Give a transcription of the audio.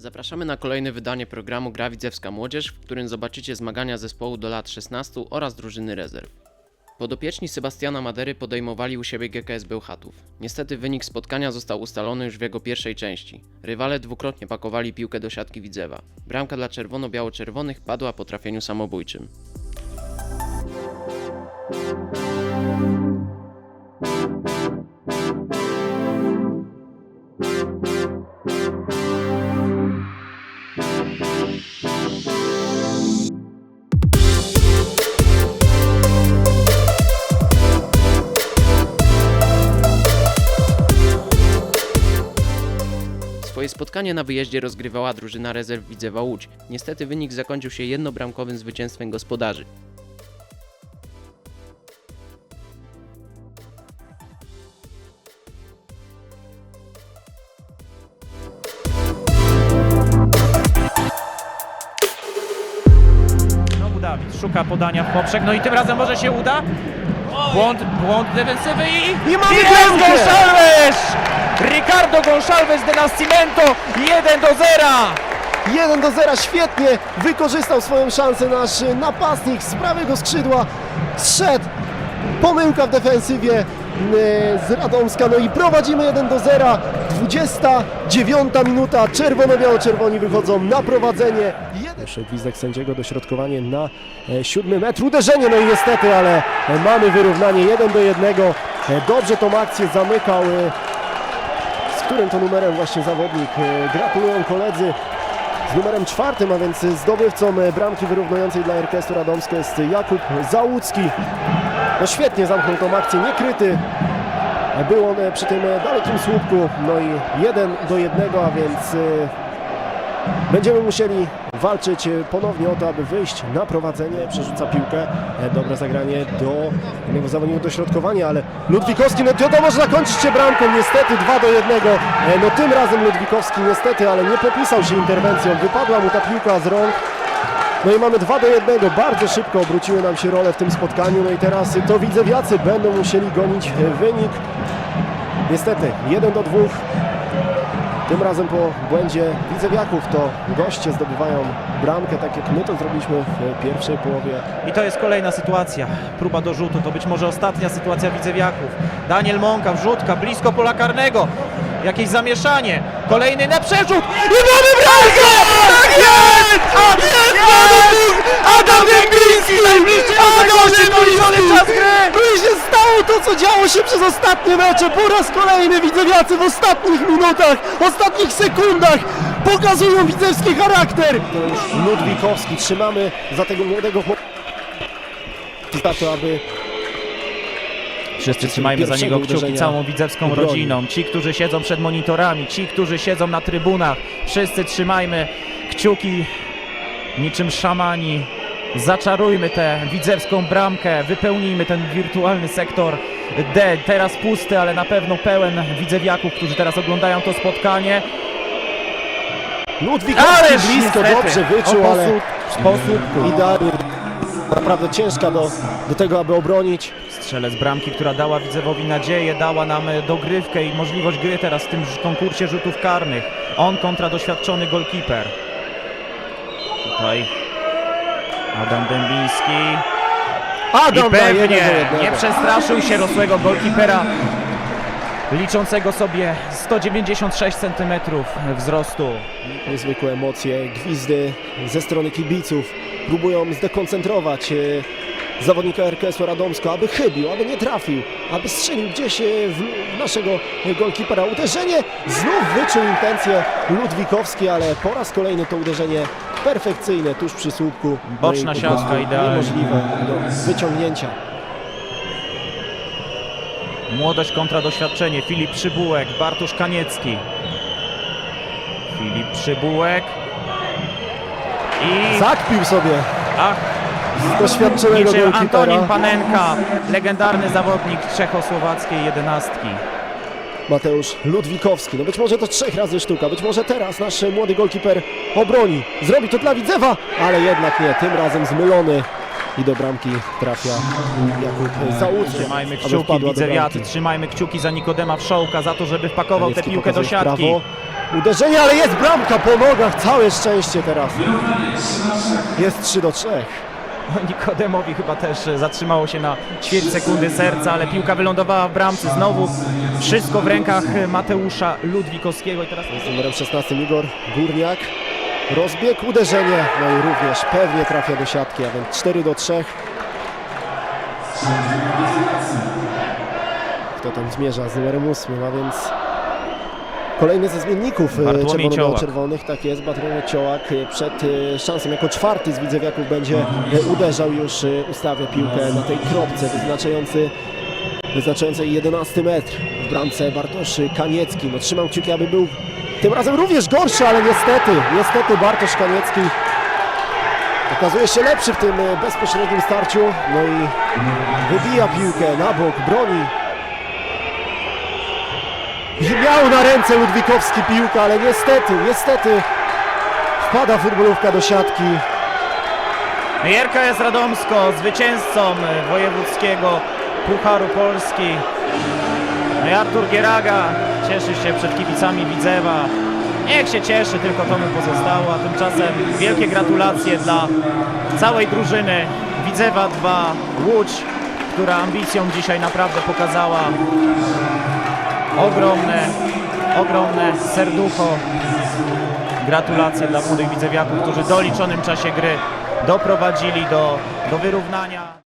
Zapraszamy na kolejne wydanie programu Gra Widzewska Młodzież, w którym zobaczycie zmagania zespołu do lat 16 oraz drużyny rezerw. Podopieczni Sebastiana Madery podejmowali u siebie GKS Bełchatów. Niestety wynik spotkania został ustalony już w jego pierwszej części. Rywale dwukrotnie pakowali piłkę do siatki Widzewa. Bramka dla czerwono-biało-czerwonych padła po trafieniu samobójczym. Spotkanie na wyjeździe rozgrywała drużyna rezerw Widzewa Łódź. Niestety wynik zakończył się jednobramkowym zwycięstwem gospodarzy. Znowu Dawid szuka podania w poprzek, no i tym razem może się uda. Błąd, błąd defensywy i... I mamy jest bramkę! Gonçalves! Ricardo Gonçalves de Nascimento 1 do 0! 1 do 0, świetnie wykorzystał swoją szansę nasz napastnik z prawego skrzydła. Zszedł, pomyłka w defensywie e, z Radomska, no i prowadzimy 1 do 0. 29 minuta, czerwono-biało-czerwoni wychodzą na prowadzenie. Jeszcze gwizdek sędziego, dośrodkowanie na e, siódmy metr, uderzenie, no i niestety, ale mamy wyrównanie 1 do 1. E, Dobrze tą akcję zamykał, e, z którym to numerem właśnie zawodnik. E, Gratulują koledzy. Z numerem czwartym, a więc zdobywcą e, bramki wyrównującej dla RKS-u Radomska jest Jakub Załucki. No świetnie zamknął tą akcję, niekryty. Był on e, przy tym e, dalekim słupku, no i 1 do 1, a więc e, będziemy musieli walczyć e, ponownie o to, aby wyjść na prowadzenie. Przerzuca piłkę, E, dobre zagranie do jednego zawodnika dośrodkowania, ale Ludwikowski, no to może zakończyć się bramką, niestety 2 do 1. E, No tym razem Ludwikowski niestety, ale nie popisał się interwencją, wypadła mu ta piłka z rąk. No i mamy 2 do 1, bardzo szybko obróciły nam się role w tym spotkaniu, no i teraz to widzewiacy będą musieli gonić wynik. Niestety 1 do 2. Tym razem po błędzie widzewiaków to goście zdobywają bramkę, tak jak my to zrobiliśmy w pierwszej połowie. I to jest kolejna sytuacja. Próba do rzutu, to być może ostatnia sytuacja widzewiaków. Daniel Mąka, wrzutka, blisko pola karnego. Jakieś zamieszanie. Kolejny na przerzut. I mamy bramkę! Tak jest! Jest! Adam Dębiński! Najbliższy doliczony czas gry! No i się stało to, co działo się przez ostatnie mecze. Po raz kolejny widzewiacy w ostatnich minutach, ostatnich sekundach pokazują widzewski charakter. To już Ludwikowski, trzymamy za tego młodego chłopca. Za to, aby Wszyscy trzymajmy za niego kciuki całą widzewską rodziną. Ci, którzy siedzą przed monitorami, ci, którzy siedzą na trybunach. Wszyscy trzymajmy kciuki niczym szamani. Zaczarujmy tę widzewską bramkę, wypełnijmy ten wirtualny sektor D. Teraz pusty, ale na pewno pełen widzewiaków, którzy teraz oglądają to spotkanie. Ludwikowski Ależ blisko, niestety, dobrze wyczuł, o ale sposób. idealnie. Naprawdę ciężka do, do tego, aby obronić. Strzelec bramki, która dała Widzewowi nadzieję, dała nam e, dogrywkę i możliwość gry teraz w tym konkursie rzutów karnych. On kontra doświadczony golkiper. Tutaj Adam Dębiński. Adam I daje pewnie nie przestraszył się rosłego golkipera liczącego sobie 196 cm wzrostu. Niezwykłe emocje, gwizdy ze strony kibiców. Próbują zdekoncentrować e, zawodnika RKS-u Radomsko, aby chybił, aby nie trafił, aby strzelił gdzieś e, w naszego golkipera. Uderzenie znów wyczuł intencje Ludwikowski, ale po raz kolejny to uderzenie perfekcyjne tuż przy słupku. Boczna siatka idealnie. Niemożliwe do wyciągnięcia. Młodość kontra doświadczenie. Filip Przybułek, Bartosz Kaniecki. Filip Przybułek. I Zakpił sobie ach, doświadczonego. Antonin Panenka, legendarny zawodnik czechosłowackiej jedenastki. Mateusz Ludwikowski. No być może to trzech razy sztuka, być może teraz nasz młody golkiper obroni. Zrobi to dla Widzewa, ale jednak nie. Tym razem zmylony i do bramki trafia Jakub Załucy. Trzymajmy kciuki, widzewiacy, trzymajmy kciuki za Nikodema Wszołka, za to, żeby wpakował tę piłkę do siatki. prawo. Uderzenie, ale jest bramka po nogach, całe szczęście teraz. Jest 3 do 3. Nikodemowi chyba też e, zatrzymało się na ćwierć sekundy serca, ale piłka wylądowała w bramce. Znowu wszystko w rękach e, Mateusza Ludwikowskiego i teraz Z numerem 16 Igor Górniak. Rozbieg, uderzenie, no i również pewnie trafia do siatki, a więc 4 do 3. Kto tam zmierza z numerem 8, a więc kolejny ze zmienników e, czerwono-czerwonych, tak jest, Bartłomiej Ciołak e, przed e, szansą jako czwarty z Widzewiaków będzie uderzał już, ustawia piłkę na tej kropce wyznaczający wyznaczającej 11 metr w bramce Bartosz Kaniecki. No, trzymam kciuki, aby był tym razem również gorszy, ale niestety, niestety Bartosz Kaniecki okazuje się lepszy w tym bezpośrednim starciu. No i wybija piłkę na bok, broni. Miał na ręce Ludwikowski piłkę, ale niestety, niestety wpada futbolówka do siatki. Jest Radomsko, zwycięzcą wojewódzkiego Pucharu Polski. No i Artur Gieraga cieszy się przed kibicami Widzewa. Niech się cieszy, tylko to mu pozostało, a tymczasem wielkie gratulacje dla całej drużyny Widzewa 2 Łódź, która ambicją dzisiaj naprawdę pokazała ogromne, ogromne serducho. Gratulacje dla młodych widzewiaków, którzy w doliczonym czasie gry doprowadzili do, do wyrównania.